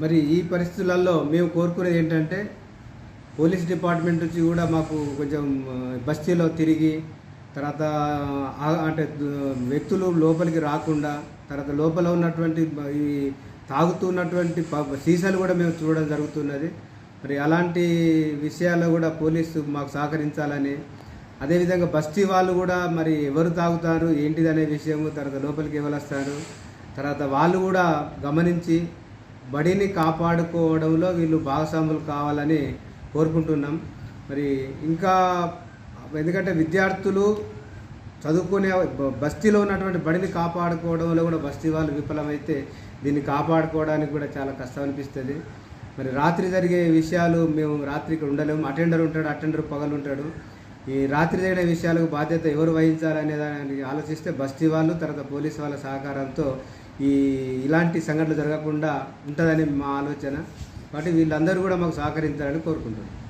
మరి ఈ పరిస్థితులలో మేము కోరుకునేది ఏంటంటే పోలీస్ డిపార్ట్మెంట్ నుంచి కూడా మాకు కొంచెం బస్తీలో తిరిగి తర్వాత అంటే వ్యక్తులు లోపలికి రాకుండా తర్వాత లోపల ఉన్నటువంటి ఈ తాగుతున్నటువంటి సీసాలు కూడా మేము చూడడం జరుగుతున్నది. మరి అలాంటి విషయాల్లో కూడా పోలీసు మాకు సహకరించాలని అదేవిధంగా బస్తీ వాళ్ళు కూడా మరి ఎవరు తాగుతారు ఏంటిది అనే విషయము తర్వాత లోపలికి ఎవరు వస్తారు తర్వాత వాళ్ళు కూడా గమనించి బడిని కాపాడుకోవడంలో వీళ్ళు భాగస్వాములు కావాలని కోరుకుంటున్నాం. మరి ఇంకా ఎందుకంటే విద్యార్థులు చదువుకునే బస్తీలో ఉన్నటువంటి బడిని కాపాడుకోవడంలో కూడా బస్తీ వాళ్ళు విఫలమైతే దీన్ని కాపాడుకోవడానికి కూడా చాలా కష్టం అనిపిస్తుంది. మరి రాత్రి జరిగే విషయాలు మేము రాత్రి ఇక్కడ ఉండలేము. అటెండర్ ఉంటాడు అటెండర్ పగలు ఉంటాడు ఈ రాత్రి జరిగిన విషయాలకు బాధ్యత ఎవరు వహించాలనే దానికి ఆలోచిస్తే బస్తీ వాళ్ళు తర్వాత పోలీస్ వాళ్ళ సహకారంతో ఈ ఇలాంటి సంఘటనలు జరగకుండా ఉంటుందని మా ఆలోచన. కాబట్టి వీళ్ళందరూ కూడా మాకు సహకరించాలని కోరుకుంటున్నాను